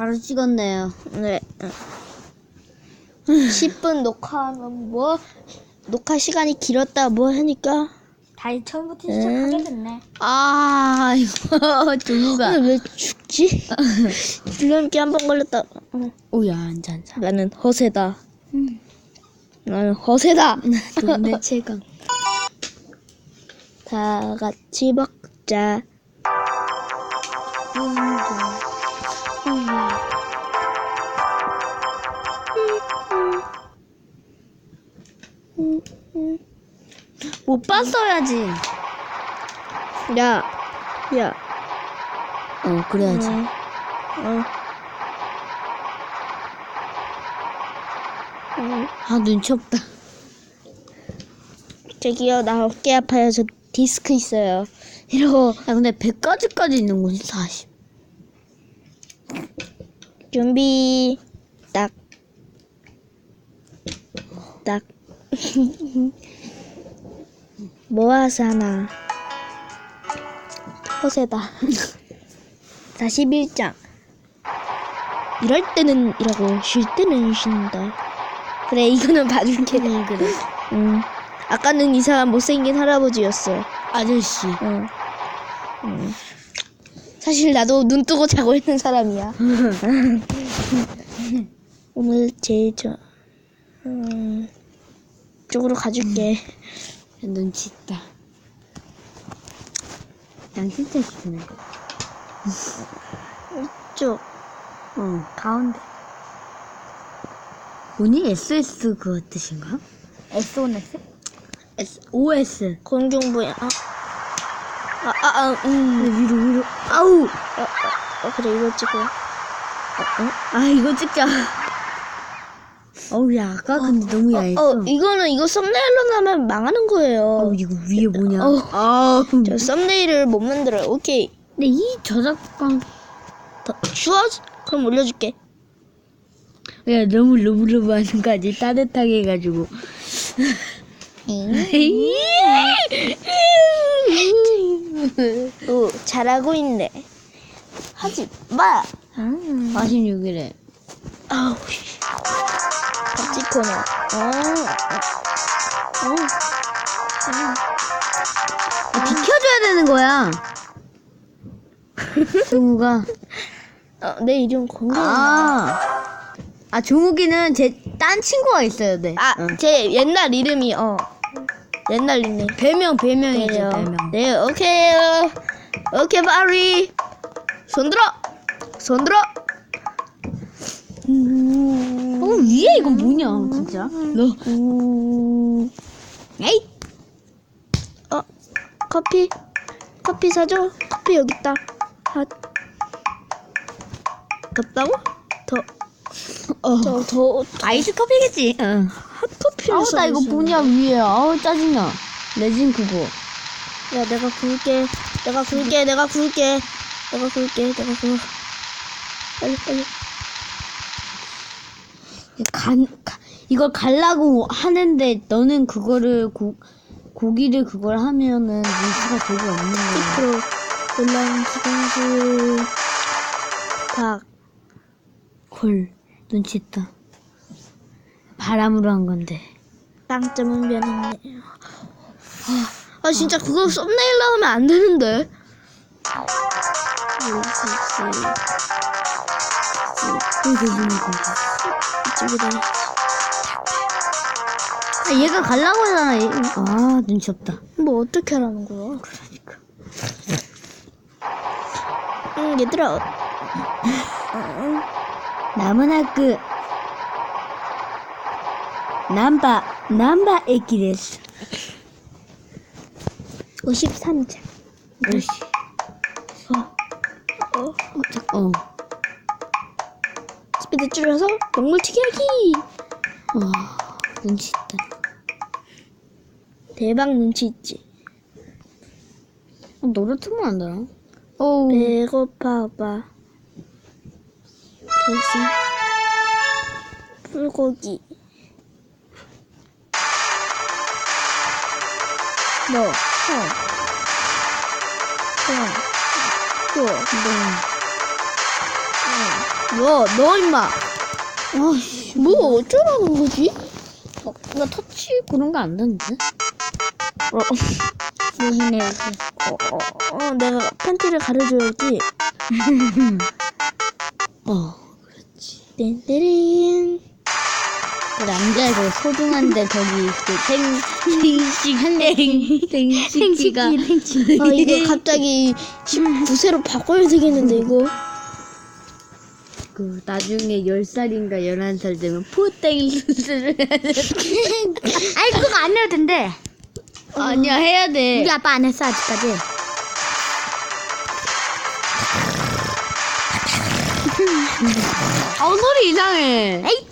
바로 찍었네요. 네. 10분 녹화하면 뭐 녹화 시간이 길었다 뭐 하니까 다시 처음부터 시작하게 됐네. 아, 이거 종우가. 오늘 왜 죽지? 줄넘기 한 번 걸렸다. 어, 오야, 앉아, 앉아. 나는 허세다. 나는 허세다. 동네 최강. 다 같이 먹자. 못 봤어야지. 야, 야. 어, 그래야지. 어. 어. 어. 아, 눈치 없다. 저기요, 나 어깨 아파요. 저 디스크 있어요. 이러고 야, 근데 100가지까지 있는 거지, 40. 준비 딱. 딱. 뭐 하사나. 허세다. 41장. 이럴 때는 이라고 쉴 때는 쉰다. 그래 이거는 봐줄게. 응, 그래. 응. 아까는 이 사람 못생긴 할아버지였어. 아저씨. 응. 응. 사실 나도 눈 뜨고 자고 있는 사람이야. 오늘 제일 저 음, 쪽으로 가줄게. 눈치 있다. 난 진짜 기분해. 쪽. 어, 가운데. 뭐니? SS 그거 뜻인가? S1S? S, OS. 공중부야. 아, 아, 아, 아 음. 위로, 위로. 아우! 어, 어, 어, 그래 이거 찍고. 어, 어? 아, 이거 찍자. 어우, 야, 아까 근데 너무 야했어. 어, 이거는 이거 썸네일로 나면 망하는 거예요. 어우, 이거 위에 뭐냐. 어. 아우. 저 썸네일을 못 만들어요. 오케이. 근데 이 저작권. 더 추워? 그럼 올려줄게. 야, 너무 러브러브 하는 거 아니? 따뜻하게 해가지고. 오, 잘하고 있네. 하지 마. 46일에. 아우, 씨. 코너. 어, 어, 어. 비켜줘야 되는 거야. 종우가. 어, 내 이름 공개. 아, 아. 아, 종욱이는 제 딴 친구가 있어야 돼. 아, 응. 제 옛날 이름이 어, 옛날 닉네임. 별명, 별명이지, 그래요. 별명. 네, 오케이. 오케이, 바리. 손 들어. 손 들어. 어, 위에 이거 뭐냐, 진짜? 너. 음, 에이! 어, 커피. 커피 사줘. 커피 여기 있다. 핫. 덥다고? 더, 어. 더, 아이스 커피겠지? 응. 핫커피를 아우, 나 이거 뭐냐, 위에. 아우, 짜증나. 레진 그거. 야, 내가 구울게. 내가 구울게. 내가 구울게. 내가 구울게. 내가 구워. 빨리, 빨리. 간, 가, 이걸 갈라고 하는데, 너는 그거를, 고, 고기를 그걸 하면은, 눈치가 되게 없는 거야. 온라인 기관수 박 헐, 눈치 있다. 바람으로 한 건데. 빵점은 면했네요. 아, 아 진짜 그거 썸네일 나오면 안 되는데. 이거 보는 거지. 이쪽에다 아, 얘가 갈라고 하잖아. 얘. 아, 눈치 없다. 뭐 어떻게 하라는 거야? 그러니까. 응 얘들아. 어, 응, 남은 학교. 남바, 남바 에키데스. 53장. 오씨. 어, 어. 줄여서 먹물 튀기기. 와, 눈치 있다. 대박 눈치 있지. 어, 노래 틀면 안 되나? 어 배고파 봐. 됐어. 불고기. 너, 형. 형. 또. 네. 너, 너 임마. 아씨, 뭐 어쩌라는 거지? 어, 나 터치 그런 거 안 되는데? 어, 요즘에 어, 어, 어, 내가 팬티를 가려줘야지. 어. 땡땡. 그 남자애가 소중한데 저기 그 생, 생식, 생, 생식기가. 아, 이거 갑자기 19세로 바꿔야 되겠는데, 이거. 그 나중에 10살인가 11살 되면 포땡 수술을 해야 돼. 아니 그거 안 해도 된대. 아니야, 해야 돼. 우리 아빠 안 했어 아직까지. 어, 소리 이상해. 에이,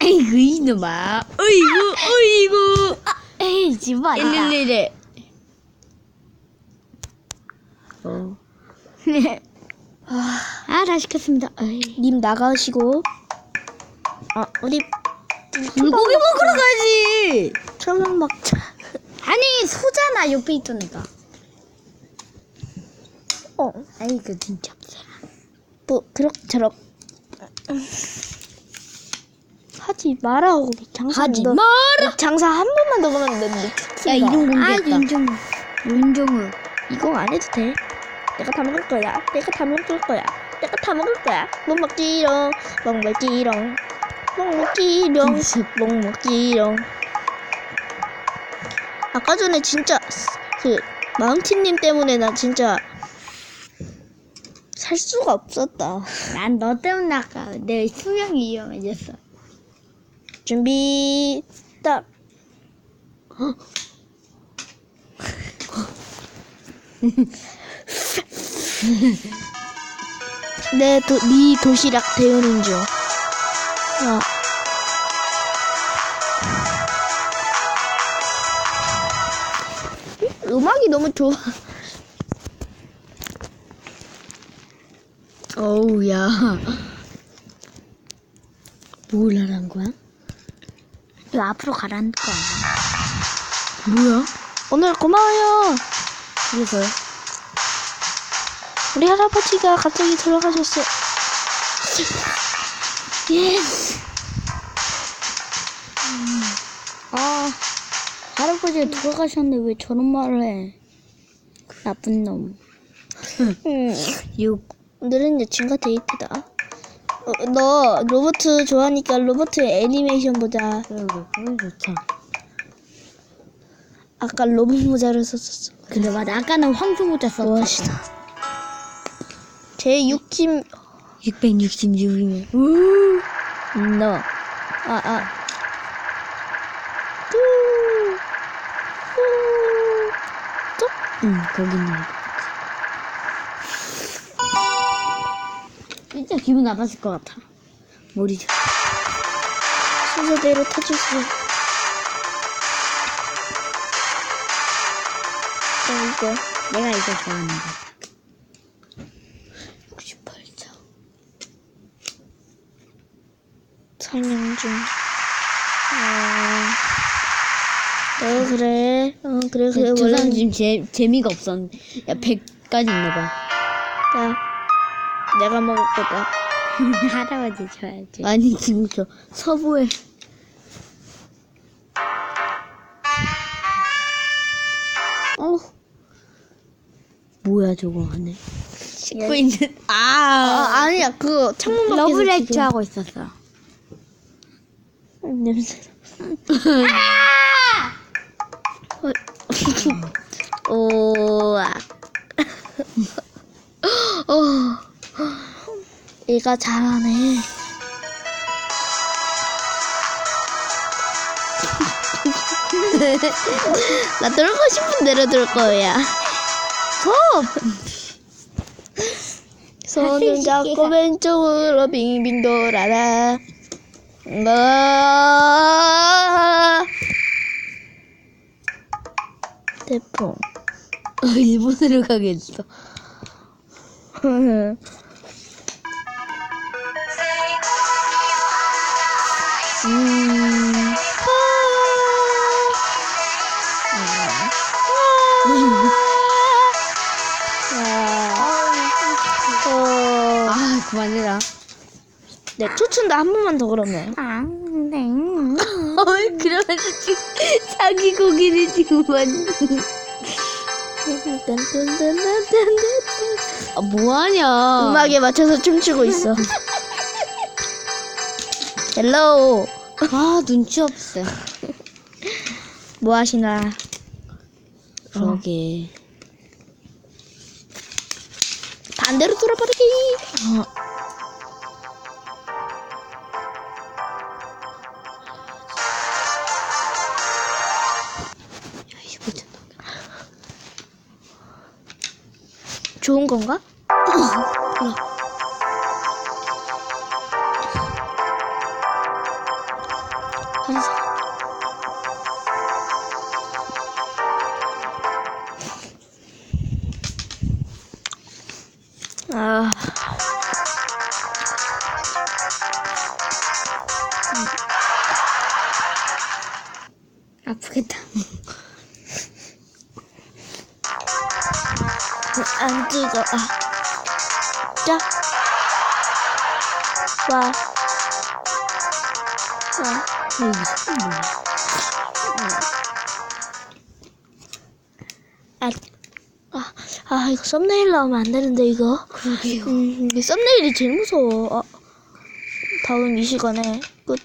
에이그, 이놈아. 어이구, 어이구. 에이 집어. 있는 일에. 어. 아 다 시켰습니다. 에이. 님 나가시고. 아, 우리 불고기 먹으러 가지. 천막 막자. 아니 소잖아 옆에 있던 애가. 어, 아이고, 진짜 없어라. 뭐, 그럭저럭. 하지 마라 고, 장사. 하지 너- 마라. 장사 한 번만 더 가면 되는데. 야, 이름 아 공개했다. 윤종우. 윤종우. 이거 안 해도 돼. 내가 다 먹을 거야. 내가 다 먹을 거야. 내가 다 먹을 거야. 못 먹지롱. 못 먹지롱. 못 먹지롱. 못 먹지롱. 아까 전에 진짜 그 마운틴님 때문에 나 진짜 살 수가 없었다. 난 너 때문에 아까 내 수명이 위험해졌어. 준비 딱. 내 도, 네 도시락 대우는 중. 야. 음악이 너무 좋아. 어우, 야. 뭘 하란 거야? 너 앞으로 가라는 거 아니야? 뭐야? 오늘 고마워요. 그래서요? 우리 할아버지가 갑자기 돌아가셨어. 예스. 아 할아버지가 돌아가셨는데 왜 저런 말을 해? 나쁜 놈. 음. 육. 오늘은 여친과 데이트다. 어, 너 로봇 좋아하니까 로봇 애니메이션 보자. 그래, 그래, 좋다. 아까 로봇 모자를 썼었어. 근데 맞아 아까는 황소 모자 썼어. 멋있다. 제 6집 666이면. 너. 아 아. 뚜. 뚜. 응, 거기는. 진짜 기분 나빴을 것 같아. 머리죠. 순서대로 터주세요. 어, 이거. 내가 이거 좋아하는데. 68점. 중. 어, 어 그래. 어, 그래, 그래. 저 원래. 사람 지금 재, 재미가 없었는데. 야, 100까지 있나봐. 자, 내가 먹을 거다. 할아버지 줘야지. 아니, 지금 저 서부에. 어? 뭐야, 저거 안에. 씻고 있는. 아, 아! 아니야. 그거 창문 밖에서 러브레이트 지금- 하고 있었어. 음, 냄새. 오, 아. 어, 얘가 잘하네. 나 들고 싶은 대로 들 거야. 손을 잡고 왼쪽으로 빙빙 돌아라. 뭐. 태풍. 어, 일본으로 가겠어. 음. 초춘다 한 번만 더 그러면. 아, 네. 어, 그러면서 지금 자기 고기를 지금 만든. 아, 뭐하냐. 음악에 맞춰서 춤추고 있어. 헬로우. 아, 눈치 없어. 뭐 하시나? 그러게. 반대로 돌아버리기. 어. 좋은 건가? 안 뜨거. 아. 자. 와. 와. 이거 뭐야? 아, 아, 아, 이거 썸네일 나오면 안 되는데, 이거. 그러게요. 음, 이게 썸네일이 제일 무서워. 아, 다음 이 시간에 끝.